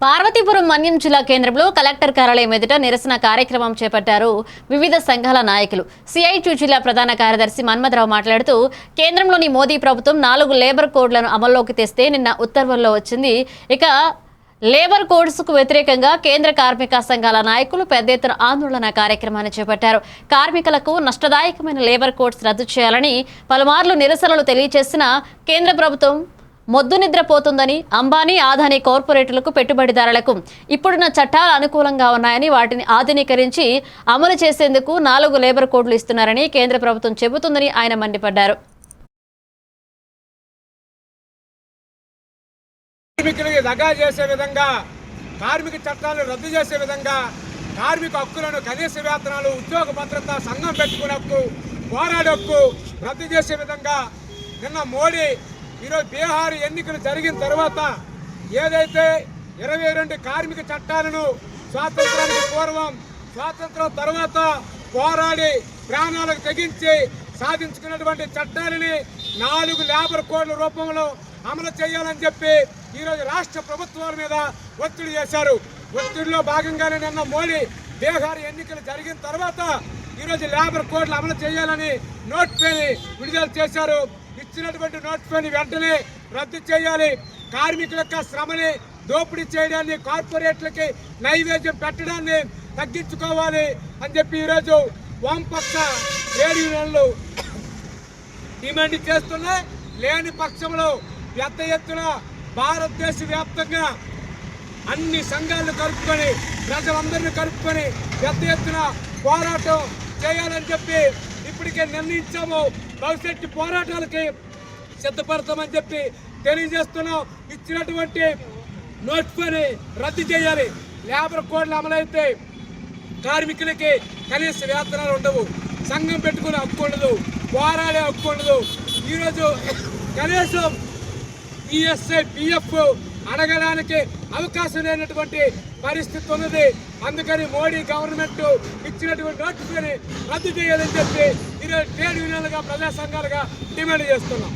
పార్వతీపురం మన్యం జిల్లా కేంద్రంలో కలెక్టర్ కార్యాలయం ఎదుట నిరసన కార్యక్రమం చేపట్టారు వివిధ సంఘాల నాయకులు. సిఐటి జిల్లా ప్రధాన కార్యదర్శి మన్మథరావు మాట్లాడుతూ కేంద్రంలోని మోదీ ప్రభుత్వం నాలుగు లేబర్ కోడ్లను అమల్లోకి తెస్తే నిన్న ఉత్తర్వుల్లో వచ్చింది. ఇక లేబర్ కోడ్స్కు వ్యతిరేకంగా కేంద్ర కార్మిక సంఘాల నాయకులు పెద్ద ఎత్తున ఆందోళన కార్యక్రమాన్ని చేపట్టారు. కార్మికులకు నష్టదాయకమైన లేబర్ కోడ్స్ రద్దు చేయాలని పలుమార్లు నిరసనలు తెలియజేసిన కేంద్ర ప్రభుత్వం మొద్దు నిద్రపోతుందని అంబానీ ఆదానీ కార్పొరేట్లకు పెట్టుబడిదారులకు ఇప్పుడున్న చట్టాలు అనుకూలంగా ఉన్నాయని వాటిని ఆధునీకరించి అమలు చేసేందుకు నాలుగు లేబర్ కోడ్లు ఇస్తున్నారని కేంద్ర ప్రభుత్వం చెబుతుందని ఆయన మండిపడ్డారు. కార్మికులకి దగా చేసే విధంగా కార్మిక చట్టాలను రద్దు చేసే విధంగా కార్మిక హక్కులను కనీస వేతనాలు ఉద్యోగ భద్రత సంఘం పెట్టుకునే హక్కు పోరాడే హక్కు రద్దు చేసే విధంగా నిన్న మోడీ ఈరోజు బీహార్ ఎన్నికలు జరిగిన తర్వాత ఏదైతే ఇరవై రెండు కార్మిక చట్టాలను స్వాతంత్రానికి పూర్వం స్వాతంత్రం తర్వాత పోరాడి ప్రాణాలకు తెగించి సాధించుకున్నటువంటి చట్టాలని నాలుగు లేబర్ కోడ్ల రూపంలో అమలు చేయాలని చెప్పి ఈరోజు రాష్ట్ర ప్రభుత్వాల మీద ఒత్తిడి చేశారు. ఒత్తిడిలో భాగంగానే నిన్న మోడీ బీహార్ ఎన్నికలు జరిగిన తర్వాత ఈరోజు లేబర్ కోడ్లు అమలు చేయాలని నోట్ పేని విడుదల చేశారు. ఇచ్చినటువంటి నోట్ వెంటనే రద్దు చేయాలి. కార్మికుల యొక్క శ్రమని దోపిడీ చేయడాన్ని కార్పొరేట్లకి నైవేద్యం పెట్టడాన్ని తగ్గించుకోవాలి అని చెప్పి ఈరోజు వామపక్ష ట్రేడ్ యూనియన్లు డిమాండ్ చేస్తున్నాయి లేని పక్షంలో పెద్ద ఎత్తున భారతదేశ వ్యాప్తంగా అన్ని సంఘాలను కలుపుకొని ప్రజలందరినీ కలుపుకొని పెద్ద ఎత్తున పోరాటం చేయాలని చెప్పి ఇప్పటికే నిర్ణయించాము. భవిష్యత్తు పోరాటాలకి సిద్ధపడతామని చెప్పి తెలియజేస్తున్నాం. ఇచ్చినటువంటి నోట్స్ని రద్దు చేయాలి. లేబర్ కోడ్లు అమలైతే కార్మికులకి కనీస వేతనాలు ఉండవు. సంఘం పెట్టుకునే హక్కు ఉండదు. పోరాడే హక్కు ఉండదు. ఈరోజు కనీసం ఈఎస్ఐ పిఎఫ్ అడగడానికి అవకాశం లేనటువంటి పరిస్థితి ఉన్నది. అందుకని మోడీ గవర్నమెంట్ ఇచ్చినటువంటి నోటిఫికేషన్ రద్దు చేయాలని చెప్పి ఈరోజు ట్రేడ్ యూనియన్లుగా ప్రజా సంఘాలుగా డిమాండ్ చేస్తున్నాం.